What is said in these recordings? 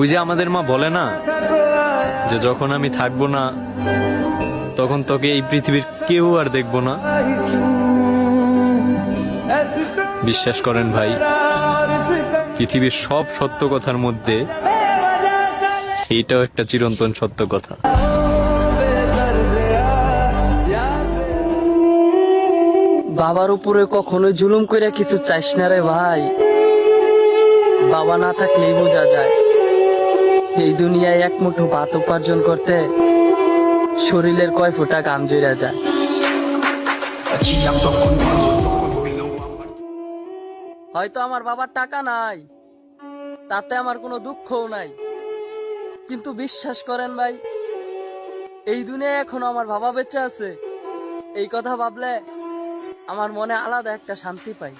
ওই যে আমাদের মা বলে না যে যখন আমি থাকব না, তখন তোকে এই পৃথিবীর কেউ আর দেখব না। বিশ্বাস করেন ভাই, পৃথিবীর সব সত্য কথার মধ্যে এইটাও একটা চিরন্তন সত্য কথা। বাবার উপরে কখনো জুলুম কইরা কিছু চাইস না রে ভাই। বাবা না থাকলেই বোঝা যায়। এই দুনিয়ায় এক মুঠো ভাত উপার্জন করতে শরীরের কয় ফোঁটা গাম জড়া যায়? হয়তো আমার বাবার টাকা নাই, তাতে আমার কোনো দুঃখও নাই। কিন্তু বিশ্বাস করেন ভাই, এই দুনিয়ায় এখনও আমার বাবা বেঁচে আছে। এই কথা ভাবলে আমার মনে আলাদা একটা শান্তি পাই।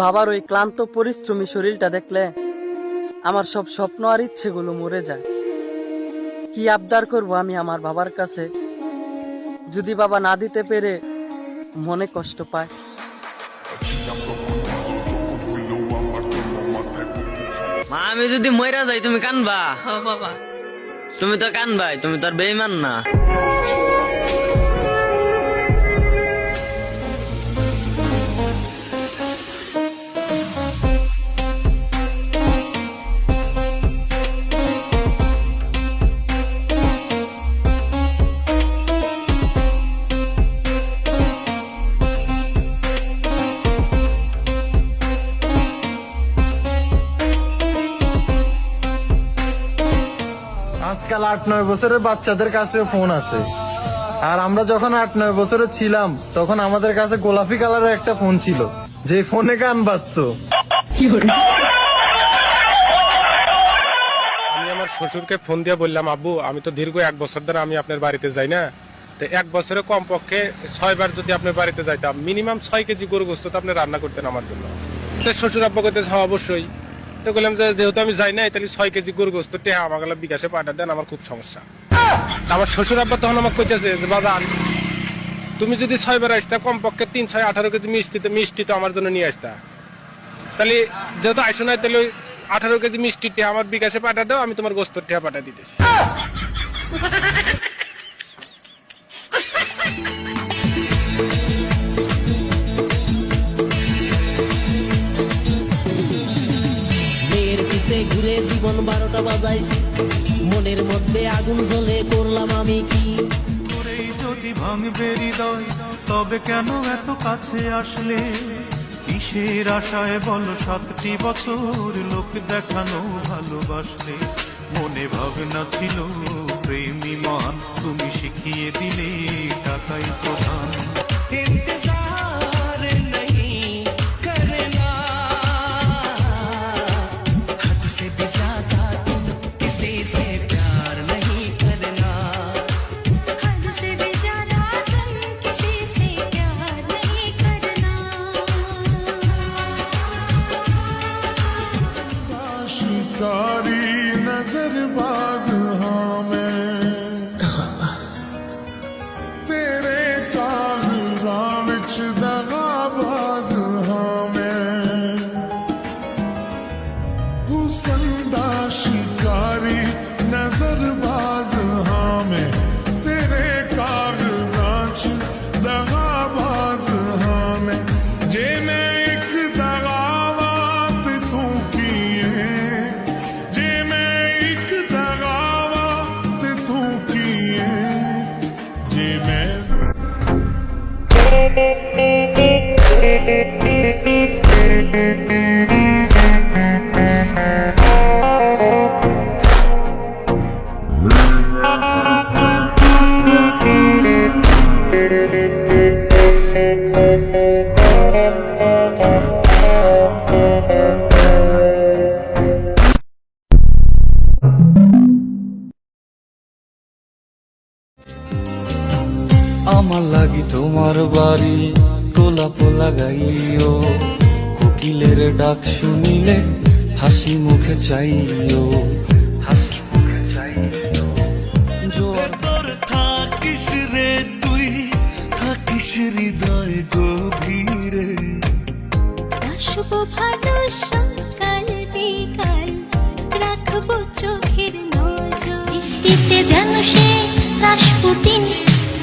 বাবার ওই ক্লান্ত পরিশ্রমী শরীরটা দেখলে আমার সব স্বপ্ন আর ইচ্ছেগুলো মরে যায়। কি আবদার করব আমি আমার বাবার কাছে? যদি বাবা না দিতে পেরে মনে কষ্ট পায়। মা আমি যদি মইরা যাই তুমি কানবা? বাবা। তুমি তো কানবাই তুমি তো আর বেইমান না। আট নয় বছরের বাচ্চাদের কাছে ফোন আছে আর আমরা যখন আট নয় বছরে ছিলাম তখন আমাদের কাছে গোলাপি কালারের একটা ফোন ছিল। যে ফোনে গান বাজতো। আমি আমার শ্বশুরকে ফোন দিয়ে বললাম আব্বু আমি তো দীর্ঘ এক বছর ধরে আমি আপনার বাড়িতে যাই না। তো এক বছরে কমপক্ষে ছয়বার যদি আপনার বাড়িতে যাইতাম মিনিমাম ছয় কেজি গরু গোস্ত তো আপনি রান্না করতেন আমার জন্য। তো শ্বশুর আব্বা করতে হ্যাঁ অবশ্যই। তো বললাম যে যেহেতু আমি যাই না তাহলে ছয় কেজি গরু গোস্ত টেহা আমাকে বিকাশে পাঠা দেন, আমার খুব সমস্যা। আমার শ্বশুর আব্বা তখন আমাকে কইতেছে যে বাজান তুমি যদি ছয়বার আসতা, কমপক্ষে তিন, ছয়, আঠারো কেজি মিষ্টি তো মিষ্টি তো আমার জন্য নিয়ে আসতা। তাহলে যেহেতু আইসো নাই, তাহলে আঠারো কেজি মিষ্টি টিয়া আমার বিকাশে পাঠা দাও, আমি তোমার গোস্তর টেহা পাঠা দিতেছি। ঘুরে জীবন বারোটা বাজাইছি। মনের মধ্যে আগুন জ্বলে করলাম আমি কি? যদি ভাঙবে হৃদয়, তবে কেন এত কাছে আসলে? কিসের আশায় বলো সাতটি বছর লোক দেখানো ভালোবাসলে? মনে ভাবনা ছিল, প্রেমী মান তুমি শিখিয়ে দিলে টাকাই প্রধান। bir আমার লাগি তোমার বাড়ি গোলাপ লাগাইও কোকিলের ডাক শুনিলে হাসি মুখে চাইও হাসি মুখে চাইও। জোয়ার তোর থাকিস রে তুই থাকিস হৃদয় গভীরে। বাসবো ভালো সকাল বিকাল রাখব চোখের নজর। বৃষ্টিতে যেন সে রাসপুতিন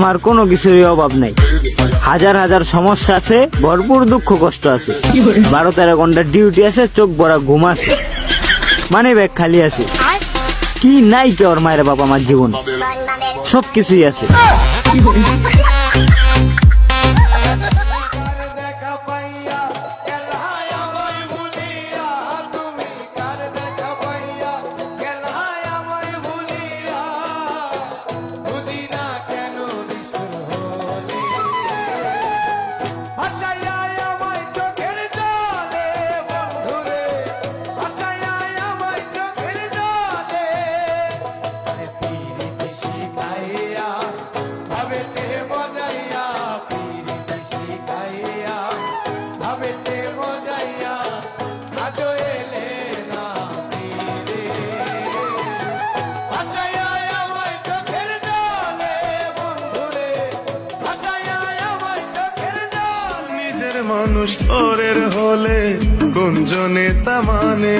আমার কোনো কিছুরই অভাব নাই। হাজার হাজার সমস্যা আছে, ভরপুর দুঃখ কষ্ট আছে। বারো তেরো ঘণ্টার ডিউটি আছে, চোখ ভরা ঘুম আছে। মানে ব্যাগ খালি আছে। কি নাই কে ওর মায়ের বাবা আমার জীবন? সব কিছুই আছে। মানুষ পরের হলে গুঞ্জনে তা মানে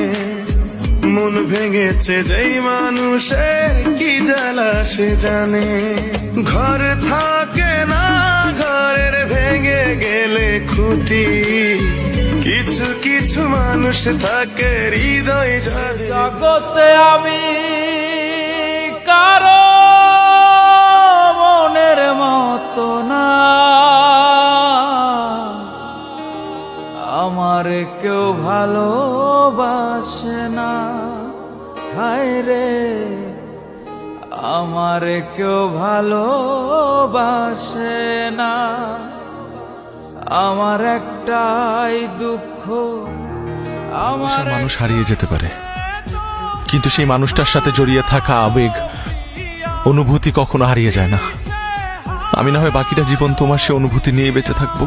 মন ভেঙেছে যেই মানুষের কি জ্বালা সে জানে। ঘর থাকে না, ঘরের ভেঙে গেলে খুঁটি। কিছু কিছু মানুষ থাকে হৃদয় জগতে আমি কারও কেউ ভালোবাসে না। হায় রে আমার কেউ ভালোবাসে না। আমার একটাই দুঃখ আমার মানুষ হারিয়ে যেতে পারে। কিন্তু সেই মানুষটার সাথে জড়িয়ে থাকা আবেগ অনুভূতি কখনো হারিয়ে যায় না। আমি না হয় বাকিটা জীবন তোমার সে অনুভূতি নিয়ে বেঁচে থাকব।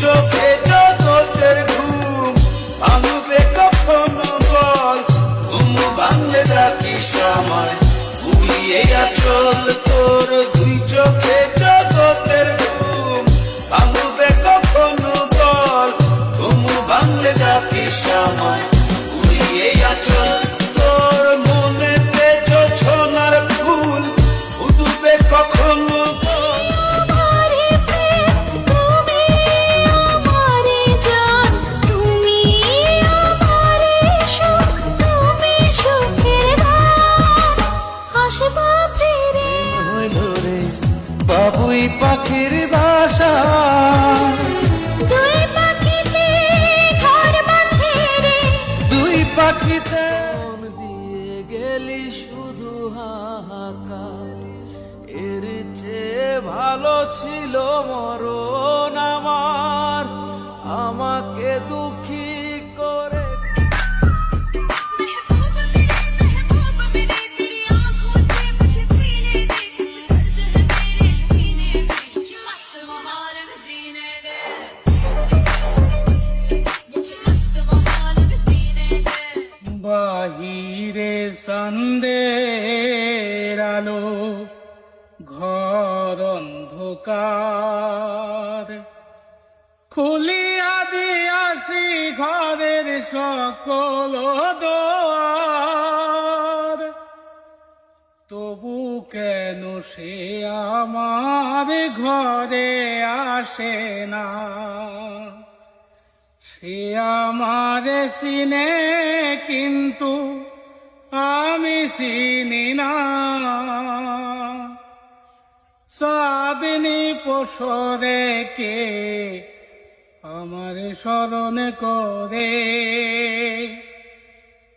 চোখে খুলিয়া দিয়াছি ঘরের সকল দোয়ার। তবু কেন সে আমার ঘরে আসে না? সে আমার সিনে কিন্তু আমি চিনি না। সাদিনী পোষরে কে আমার স্মরণ করে।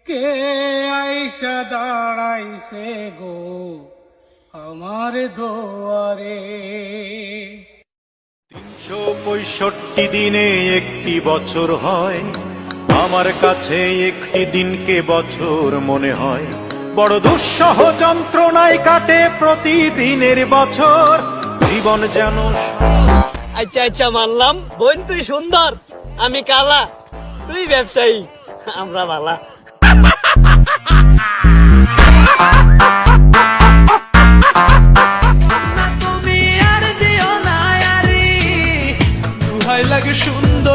কে আইসা দাঁড়াইছে গো আমার দোয়ারে? তিনশো পঁয়ষট্টি দিনে একটি বছর হয়। আমার কাছে একটি দিনকে বছর মনে হয়। বড় দুঃসহ যন্ত্রণায় কাটে প্রতিদিনের বছর। জীবন যেন আচ্ছা আচ্ছা মানলাম। বোন তুই সুন্দর আমি কালা। তুই ব্যবসায়ী আমরা বালা লাগে সুন্দরী।